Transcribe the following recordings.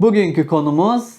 Bugünkü konumuz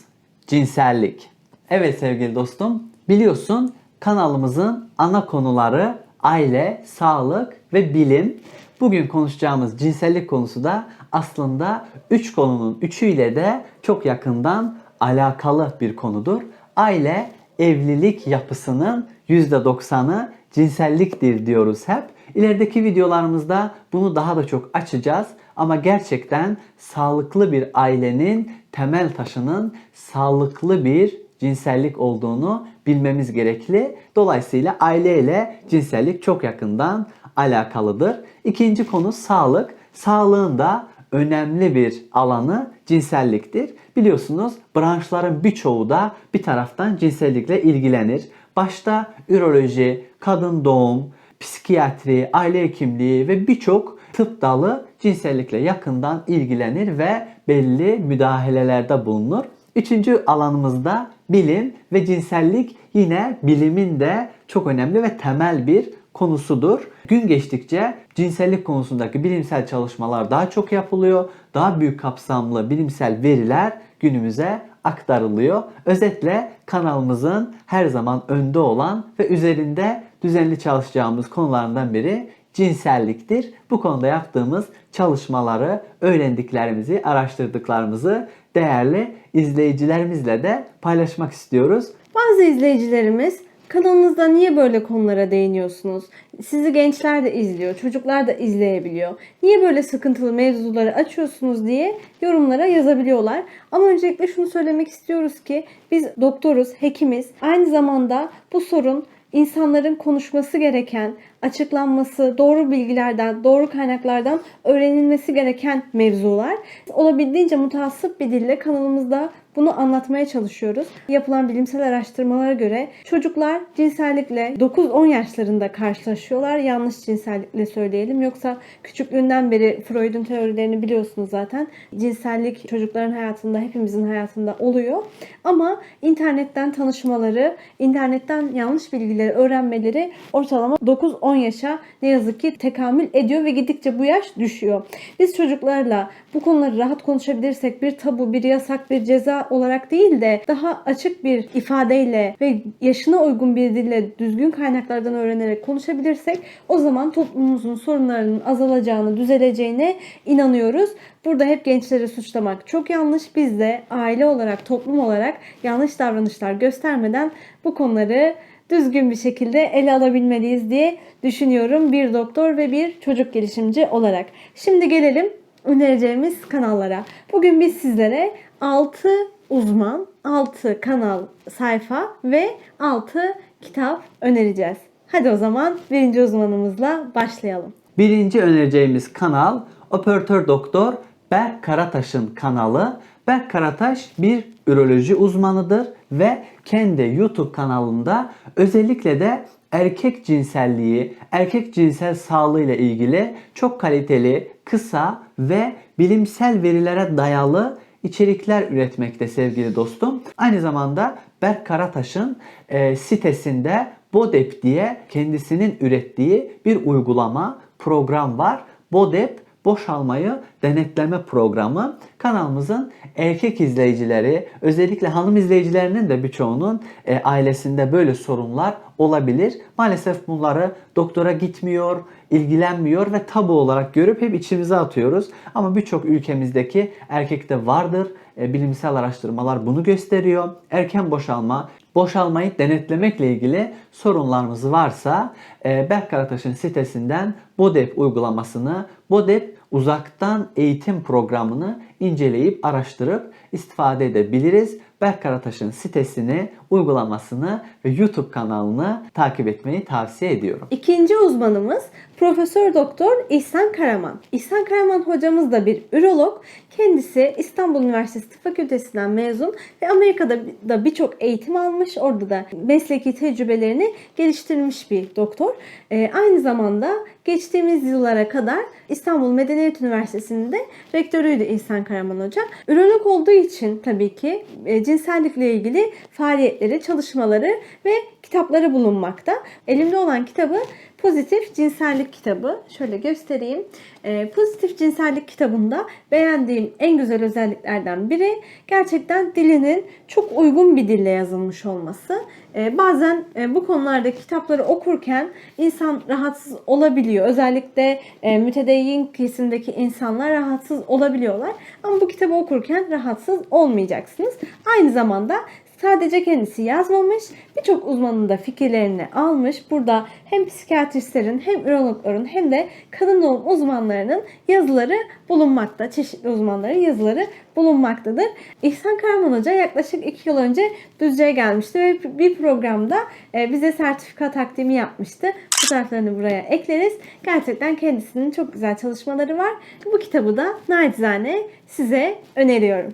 cinsellik. Evet sevgili dostum, biliyorsun kanalımızın ana konuları aile, sağlık ve bilim. Bugün konuşacağımız cinsellik konusu da aslında üç konunun üçüyle de çok yakından alakalı bir konudur. Aile evlilik yapısının %90'ı cinselliktir diyoruz hep. İlerideki videolarımızda bunu daha da çok açacağız. Ama gerçekten sağlıklı bir ailenin temel taşının sağlıklı bir cinsellik olduğunu bilmemiz gerekli. Dolayısıyla aile ile cinsellik çok yakından alakalıdır. İkinci konu sağlık. Sağlığın da önemli bir alanı cinselliktir. Biliyorsunuz branşların birçoğu da bir taraftan cinsellikle ilgilenir. Başta üroloji, kadın doğum, psikiyatri, aile hekimliği ve birçok tıp dalı cinsellikle yakından ilgilenir ve belli müdahalelerde bulunur. Üçüncü alanımızda bilim ve cinsellik yine bilimin de çok önemli ve temel bir konusudur. Gün geçtikçe cinsellik konusundaki bilimsel çalışmalar daha çok yapılıyor. Daha büyük kapsamlı bilimsel veriler günümüze aktarılıyor. Özetle kanalımızın her zaman önde olan ve üzerinde düzenli çalışacağımız konulardan biri cinselliktir. Bu konuda yaptığımız çalışmaları, öğrendiklerimizi, araştırdıklarımızı değerli izleyicilerimizle de paylaşmak istiyoruz. Bazı izleyicilerimiz kanalınızda niye böyle konulara değiniyorsunuz? Sizi gençler de izliyor, çocuklar da izleyebiliyor. Niye böyle sıkıntılı mevzuları açıyorsunuz diye yorumlara yazabiliyorlar. Ama öncelikle şunu söylemek istiyoruz ki biz doktoruz, hekimiz. Aynı zamanda bu sorun insanların konuşması gereken, açıklanması, doğru bilgilerden, doğru kaynaklardan öğrenilmesi gereken mevzular. Olabildiğince mutasip bir dille kanalımızda bunu anlatmaya çalışıyoruz. Yapılan bilimsel araştırmalara göre çocuklar cinsellikle 9-10 yaşlarında karşılaşıyorlar. Yanlış cinsellikle söyleyelim. Yoksa küçüklüğünden beri Freud'un teorilerini biliyorsunuz zaten. Cinsellik çocukların hayatında, hepimizin hayatında oluyor. Ama internetten tanışmaları, internetten yanlış bilgileri öğrenmeleri ortalama 9-10 yaşa ne yazık ki tekamül ediyor ve gittikçe bu yaş düşüyor. Biz çocuklarla bu konuları rahat konuşabilirsek bir tabu, bir yasak, bir ceza olarak değil de daha açık bir ifadeyle ve yaşına uygun bir dille düzgün kaynaklardan öğrenerek konuşabilirsek o zaman toplumumuzun sorunlarının azalacağını, düzeleceğine inanıyoruz. Burada hep gençleri suçlamak çok yanlış. Biz de aile olarak, toplum olarak yanlış davranışlar göstermeden bu konuları düzgün bir şekilde ele alabilmeliyiz diye düşünüyorum bir doktor ve bir çocuk gelişimci olarak. Şimdi gelelim önereceğimiz kanallara. Bugün biz sizlere 6 uzman, 6 kanal sayfa ve 6 kitap önereceğiz. Hadi o zaman birinci uzmanımızla başlayalım. Birinci önereceğimiz kanal Operatör Doktor Berk Karataş'ın kanalı. Berk Karataş bir üroloji uzmanıdır ve kendi YouTube kanalında özellikle de erkek cinselliği, erkek cinsel sağlığı ile ilgili çok kaliteli, kısa ve bilimsel verilere dayalı içerikler üretmekte sevgili dostum. Aynı zamanda Berk Karataş'ın e, sitesinde Bodep diye kendisinin ürettiği bir uygulama, program var. Bodep boşalmayı denetleme programı kanalımızın erkek izleyicileri özellikle hanım izleyicilerinin de birçoğunun e, ailesinde böyle sorunlar olabilir. Maalesef bunları doktora gitmiyor, ilgilenmiyor ve tabu olarak görüp hep içimize atıyoruz. Ama birçok ülkemizdeki erkekte vardır. E, bilimsel araştırmalar bunu gösteriyor. Erken boşalma, boşalmayı denetlemekle ilgili sorunlarımız varsa e, Berk Karataş'ın sitesinden BODEP uygulamasını, BODEP uzaktan eğitim programını inceleyip araştırıp istifade edebiliriz. Berk Karataş'ın sitesini, uygulamasını ve YouTube kanalını takip etmeyi tavsiye ediyorum. İkinci uzmanımız Profesör Doktor İhsan Karaman. İhsan Karaman hocamız da bir ürolog. Kendisi İstanbul Üniversitesi Tıp Fakültesinden mezun ve Amerika'da da birçok eğitim almış. Orada da mesleki tecrübelerini geliştirmiş bir doktor. Ee, aynı zamanda geçtiğimiz yıllara kadar İstanbul Medeniyet Üniversitesi'nde rektörüydü İhsan Karaman Hoca. Ürolog olduğu için tabii ki e, cinsellikle ilgili faaliyetleri, çalışmaları ve kitapları bulunmakta. Elimde olan kitabı Pozitif Cinsellik kitabı. Şöyle göstereyim. Ee, Pozitif Cinsellik kitabında beğendiğim en güzel özelliklerden biri gerçekten dilinin çok uygun bir dille yazılmış olması. Ee, bazen e, bu konularda kitapları okurken insan rahatsız olabiliyor. Özellikle e, mütedeyyin kesimdeki insanlar rahatsız olabiliyorlar. Ama bu kitabı okurken rahatsız olmayacaksınız. Aynı zamanda Sadece kendisi yazmamış, birçok uzmanın da fikirlerini almış. Burada hem psikiyatristlerin hem ürologların hem de kadın doğum uzmanlarının yazıları bulunmakta. Çeşitli uzmanların yazıları bulunmaktadır. İhsan Karaman Hoca yaklaşık 2 yıl önce Düzce'ye gelmişti ve bir programda e, bize sertifika takdimi yapmıştı. Fotoğraflarını buraya ekleriz. Gerçekten kendisinin çok güzel çalışmaları var. Bu kitabı da nacizane size öneriyorum.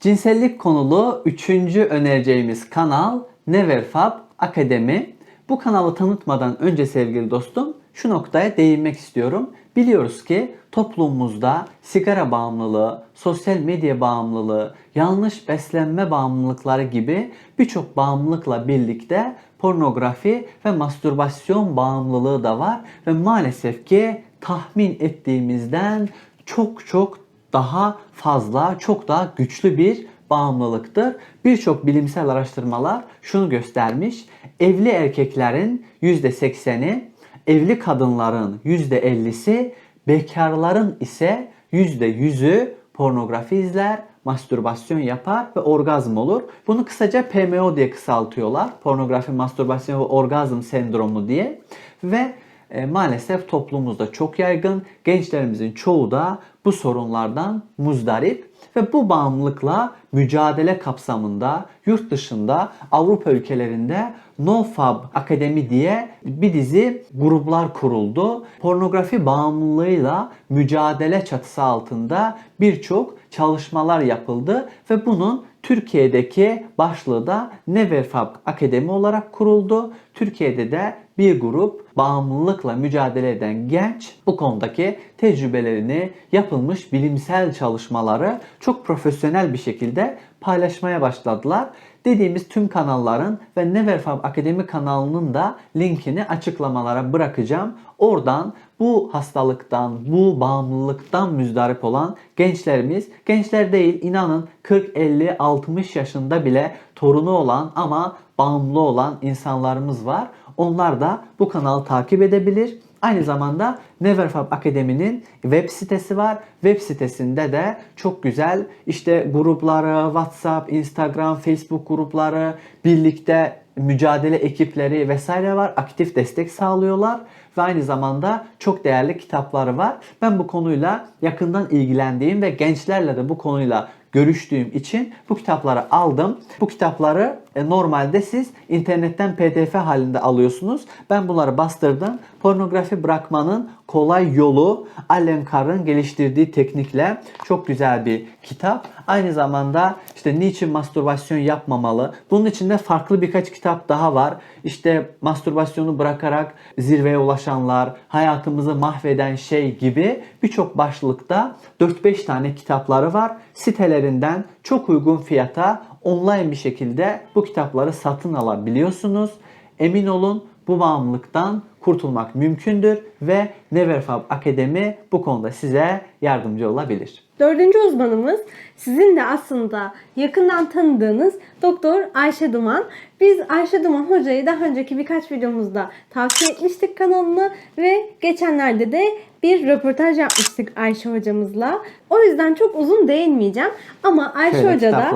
Cinsellik konulu üçüncü önereceğimiz kanal Neverfab Akademi. Bu kanalı tanıtmadan önce sevgili dostum şu noktaya değinmek istiyorum. Biliyoruz ki toplumumuzda sigara bağımlılığı, sosyal medya bağımlılığı, yanlış beslenme bağımlılıkları gibi birçok bağımlılıkla birlikte pornografi ve mastürbasyon bağımlılığı da var ve maalesef ki tahmin ettiğimizden çok çok daha fazla, çok daha güçlü bir bağımlılıktır. Birçok bilimsel araştırmalar şunu göstermiş. Evli erkeklerin %80'i, evli kadınların %50'si, bekarların ise %100'ü pornografi izler, mastürbasyon yapar ve orgazm olur. Bunu kısaca PMO diye kısaltıyorlar. Pornografi, mastürbasyon ve orgazm sendromu diye. Ve e, maalesef toplumumuzda çok yaygın. Gençlerimizin çoğu da bu sorunlardan muzdarip ve bu bağımlılıkla mücadele kapsamında yurt dışında Avrupa ülkelerinde NoFab Akademi diye bir dizi gruplar kuruldu. Pornografi bağımlılığıyla mücadele çatısı altında birçok çalışmalar yapıldı ve bunun Türkiye'deki başlığı da Neverfab Akademi olarak kuruldu. Türkiye'de de bir grup bağımlılıkla mücadele eden genç bu konudaki tecrübelerini, yapılmış bilimsel çalışmaları çok profesyonel bir şekilde paylaşmaya başladılar. Dediğimiz tüm kanalların ve Neverfab Akademi kanalının da linkini açıklamalara bırakacağım. Oradan bu hastalıktan, bu bağımlılıktan müzdarip olan gençlerimiz, gençler değil inanın 40, 50, 60 yaşında bile torunu olan ama bağımlı olan insanlarımız var. Onlar da bu kanalı takip edebilir. Aynı zamanda Neverfab Akademi'nin web sitesi var. Web sitesinde de çok güzel işte grupları, WhatsApp, Instagram, Facebook grupları, birlikte mücadele ekipleri vesaire var. Aktif destek sağlıyorlar ve aynı zamanda çok değerli kitapları var. Ben bu konuyla yakından ilgilendiğim ve gençlerle de bu konuyla görüştüğüm için bu kitapları aldım. Bu kitapları e, normalde siz internetten pdf halinde alıyorsunuz. Ben bunları bastırdım. Pornografi bırakmanın kolay yolu Allen Carr'ın geliştirdiği teknikle çok güzel bir kitap. Aynı zamanda işte niçin mastürbasyon yapmamalı? Bunun içinde farklı birkaç kitap daha var. İşte mastürbasyonu bırakarak zirveye ulaşanlar, hayatımızı mahveden şey gibi birçok başlıkta 4-5 tane kitapları var. Sitelerinden çok uygun fiyata online bir şekilde bu kitapları satın alabiliyorsunuz. Emin olun bu bağımlılıktan kurtulmak mümkündür ve Neverfab Akademi bu konuda size yardımcı olabilir. Dördüncü uzmanımız sizin de aslında yakından tanıdığınız Doktor Ayşe Duman. Biz Ayşe Duman hocayı daha önceki birkaç videomuzda tavsiye etmiştik kanalını ve geçenlerde de bir röportaj yapmıştık Ayşe hocamızla. O yüzden çok uzun değinmeyeceğim ama Ayşe Şöyle Hoca da.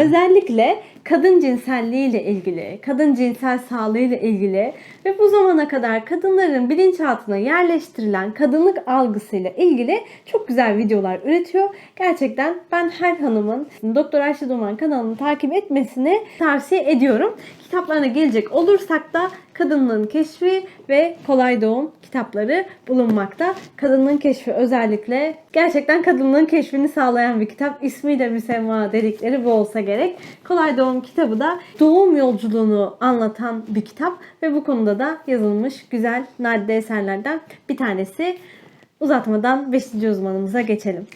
Özellikle kadın cinselliği ile ilgili, kadın cinsel sağlığı ile ilgili ve bu zamana kadar kadınların bilinçaltına yerleştirilen kadınlık algısıyla ilgili çok güzel videolar üretiyor. Gerçekten ben her hanımın Doktor Ayşe Duman kanalını takip etmesini tavsiye ediyorum. Kitaplarına gelecek olursak da Kadınlığın Keşfi ve Kolay Doğum kitapları bulunmakta. Kadınlığın Keşfi özellikle gerçekten kadınlığın keşfini sağlayan bir kitap. İsmiyle müsemma dedikleri bu olsa gerek. Kolay Doğum kitabı da doğum yolculuğunu anlatan bir kitap ve bu konuda da yazılmış güzel nadide eserlerden bir tanesi. Uzatmadan 5. uzmanımıza geçelim.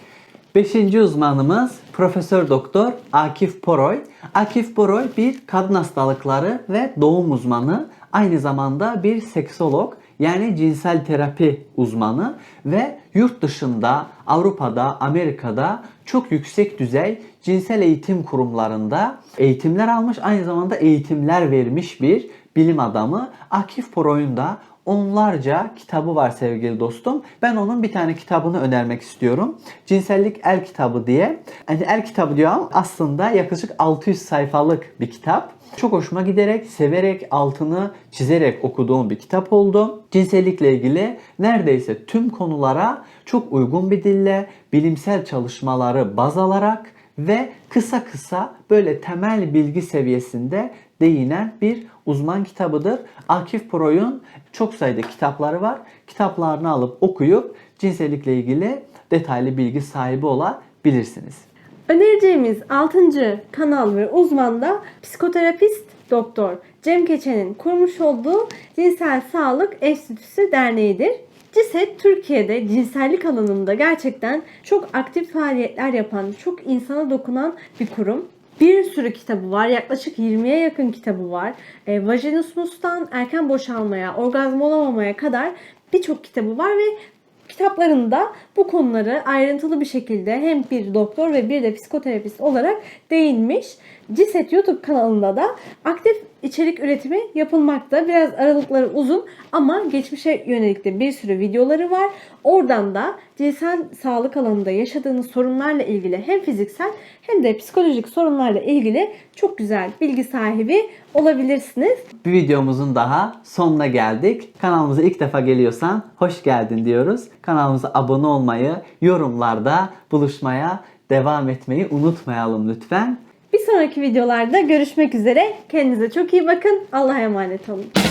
Beşinci uzmanımız Profesör Doktor Akif Poroy. Akif Poroy bir kadın hastalıkları ve doğum uzmanı. Aynı zamanda bir seksolog. yani cinsel terapi uzmanı ve yurt dışında Avrupa'da, Amerika'da çok yüksek düzey cinsel eğitim kurumlarında eğitimler almış, aynı zamanda eğitimler vermiş bir bilim adamı. Akif Poroy'un da onlarca kitabı var sevgili dostum. Ben onun bir tane kitabını önermek istiyorum. Cinsellik El Kitabı diye. Yani el kitabı diyor ama aslında yaklaşık 600 sayfalık bir kitap. Çok hoşuma giderek, severek, altını çizerek okuduğum bir kitap oldu. Cinsellikle ilgili neredeyse tüm konulara çok uygun bir dille, bilimsel çalışmaları baz alarak ve kısa kısa böyle temel bilgi seviyesinde değinen bir uzman kitabıdır. Akif Proy'un çok sayıda kitapları var. Kitaplarını alıp okuyup cinsellikle ilgili detaylı bilgi sahibi olabilirsiniz. Önereceğimiz 6. kanal ve uzman da psikoterapist doktor Cem Keçen'in kurmuş olduğu Cinsel Sağlık Enstitüsü Derneği'dir. CİSET Türkiye'de cinsellik alanında gerçekten çok aktif faaliyetler yapan, çok insana dokunan bir kurum. Bir sürü kitabı var. Yaklaşık 20'ye yakın kitabı var. E, vajinismus'tan erken boşalmaya, orgazm olamamaya kadar birçok kitabı var ve kitaplarında bu konuları ayrıntılı bir şekilde hem bir doktor ve bir de psikoterapist olarak değinmiş. CİSET YouTube kanalında da aktif içerik üretimi yapılmakta. Biraz aralıkları uzun ama geçmişe yönelik de bir sürü videoları var. Oradan da cinsel sağlık alanında yaşadığınız sorunlarla ilgili hem fiziksel hem de psikolojik sorunlarla ilgili çok güzel bilgi sahibi olabilirsiniz. Bir videomuzun daha sonuna geldik. Kanalımıza ilk defa geliyorsan hoş geldin diyoruz. Kanalımıza abone olmayı, yorumlarda buluşmaya devam etmeyi unutmayalım lütfen. Bir sonraki videolarda görüşmek üzere. Kendinize çok iyi bakın. Allah'a emanet olun.